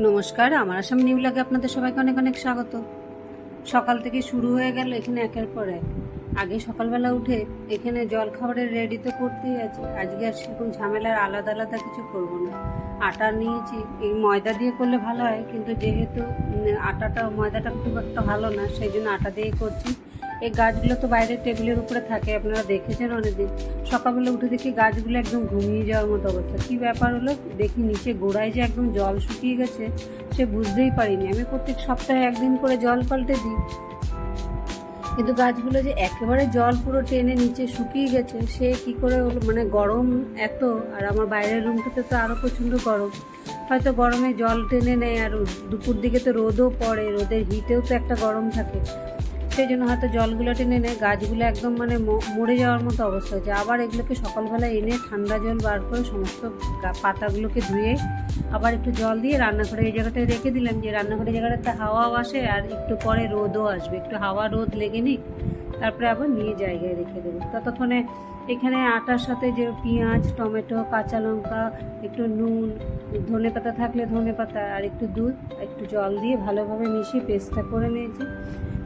নমস্কার, আমার আসাম নিউ লাগে আপনাদের সবাইকে অনেক অনেক স্বাগত। সকাল থেকে শুরু হয়ে গেল এখানে একের পর এক। আগে সকালবেলা উঠে এখানে জল খাবারের রেডি তো করতেই আছে। আজকে আর সেরকম ঝামেলার আলাদা আলাদা কিছু করব না। আটা নিয়েছি, এই ময়দা দিয়ে করলে ভালো হয়, কিন্তু যেহেতু আটাটা, ময়দাটা খুব একটা ভালো না, সেই জন্য আটা দিয়েই করছি। এই গাছগুলো তো বাইরের টেবিলের উপরে থাকে, আপনারা দেখেছেন অনেকদিন। সকালবেলা উঠে দেখি গাছগুলো একদম ঘুমিয়ে যাওয়ার মতো অবস্থা। কী ব্যাপার হলো? দেখি নিচে গোড়ায় যে একদম জল শুকিয়ে গেছে, সে বুঝতেই পারিনি। আমি প্রত্যেক সপ্তাহে একদিন করে জল পাল্টে দিই। কিন্তু গাছগুলো যে একেবারে জল পুরো টেনে নিচে শুকিয়ে গেছে, সে কি করে হলো? মানে গরম এত, আর আমার বাইরের রুমটাতে তো আরও প্রচণ্ড গরম। হয়তো গরমে জল টেনে নেয়, আর দুপুর দিকে তো রোদও পড়ে, রোদের হিটেও তো একটা গরম থাকে। সেই জন্য হয়তো জলগুলো টেনে নেয় গাছগুলো একদম মানে মরে যাওয়ার মতো অবস্থা হয়েছে। আবার এগুলোকে সকালবেলা এনে ঠান্ডা জল বার করে সমস্ত পাতাগুলোকে ধুয়ে আবার একটু জল দিয়ে রান্নাঘরে এই জায়গাটায় রেখে দিলাম যে রান্নাঘরে জায়গাটাতে হাওয়াও আসে আর একটু পরে রোদও আসবে। একটু হাওয়া রোদ লেগে নিক, তারপরে আবার নিয়ে জায়গায় রেখে দেবো। ততক্ষণে এখানে আটার সাথে যে পেঁয়াজ, টমেটো, কাঁচা লঙ্কা, একটু নুন, ধনে পাতা থাকলে ধনে পাতা আর একটু দুধ, একটু জল দিয়ে ভালোভাবে মিশিয়ে পেস্টটা করে নিয়েছি।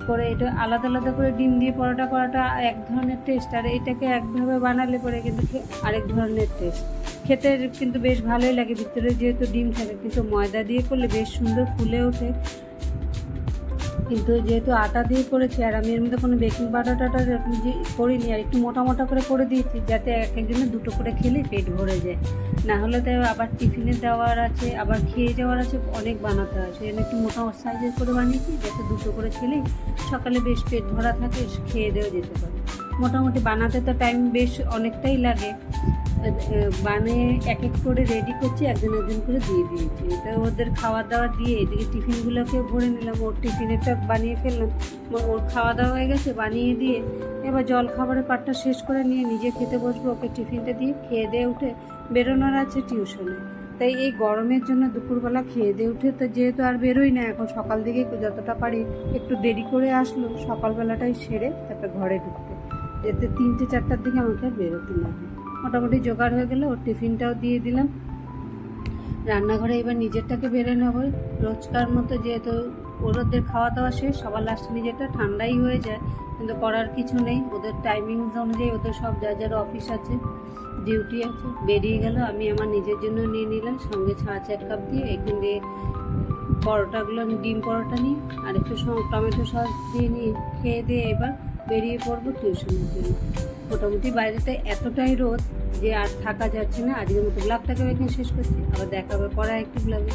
করে এটা আলাদা আলাদা করে ডিম দিয়ে পরোটা করাটা এক ধরনের টেস্ট আর এটাকে একভাবে বানালে পরে কিন্তু আরেক ধরনের টেস্ট খেতে কিন্তু বেশ ভালোই লাগে, ভিতরে যেহেতু ডিম থাকে, কিন্তু ময়দা দিয়ে করলে বেশ সুন্দর ফুলে ওঠে। কিন্তু যেহেতু আটা দিয়ে করেছি, আর আমি এর মধ্যে কোনো বেকিং পাউডার টাটা যে করিনি, আর একটু মোটা মোটা করে করে দিয়েছি, যাতে এক একজনের দুটো করে খেলে পেট ভরে যায়। না হলে তো আবার টিফিনে দেওয়ার আছে, আবার খেয়ে যাওয়ার আছে, অনেক বানাতে হয়। সেই জন্য একটু মোটা সাইজের করে বানিয়েছি, যাতে দুটো করে খেলে সকালে বেশ পেট ভরা থাকে খেয়ে দেওয়া যেতে পারে। মোটামুটি বানাতে তো টাইম বেশ অনেকটাই লাগে। বানিয়ে এক এক করে রেডি করছি, একজন একজন করে দিয়ে দিয়েছি। তো ওদের খাওয়া দাওয়া দিয়ে এদিকে টিফিনগুলোকে ভরে নিলাম। ওর টিফিনেরটা বানিয়ে ফেললাম। ওর খাওয়া দাওয়া হয়ে গেছে, বানিয়ে দিয়ে এবার জল খাবারের পাটটা শেষ করে নিয়ে নিজে খেতে বসবো। ওকে টিফিনটা দিয়ে খেয়ে দিয়ে উঠে বেরোনোর আছে টিউশনে তাই এই গরমের জন্য দুপুরবেলা খেয়ে দিয়ে উঠে তো যেহেতু আর বেরোই না, এখন সকাল দিকে যতটা পারি একটু দেরি করে আসলো। সকালবেলাটাই সেরে তারপরে ঘরে ঢুকতে। এতে তিনটে চারটার দিকে আমাকে আর বেরোতে হয় মোটামুটি জোগাড় হয়ে গেলে, ওর টিফিনটাও দিয়ে দিলাম। রান্নাঘরে এবার নিজেরটাকে বেড়ে নেব। রোজকার মতো যেহেতু ওদের খাওয়া দাওয়া শেষ, সবার লাস্টে নিজেরটা ঠান্ডাই হয়ে যায়, কিন্তু করার কিছু নেই। ওদের টাইমিংস অনুযায়ী ওদের সব যা যার অফিস আছে ডিউটি আছে, বেরিয়ে গেল। আমি আমার নিজের জন্য নিয়ে নিলাম, সঙ্গে ছাঁচ এক কাপ দিয়ে, এখান দিয়ে পরোটাগুলো আমি ডিম পরোটা নিই, আর একটু টমেটো সস দিয়ে নিয়ে খেয়ে দিয়ে এবার বেরিয়ে পড়ব টিউশনের জন্য। মোটামুটি বাইরেতে এতটাই রোদ যে আর থাকা যাচ্ছে না। আজকের মতো ব্লগটাকে এখানে শেষ করছি। আবার দেখা হবে পরে একটু ব্লগে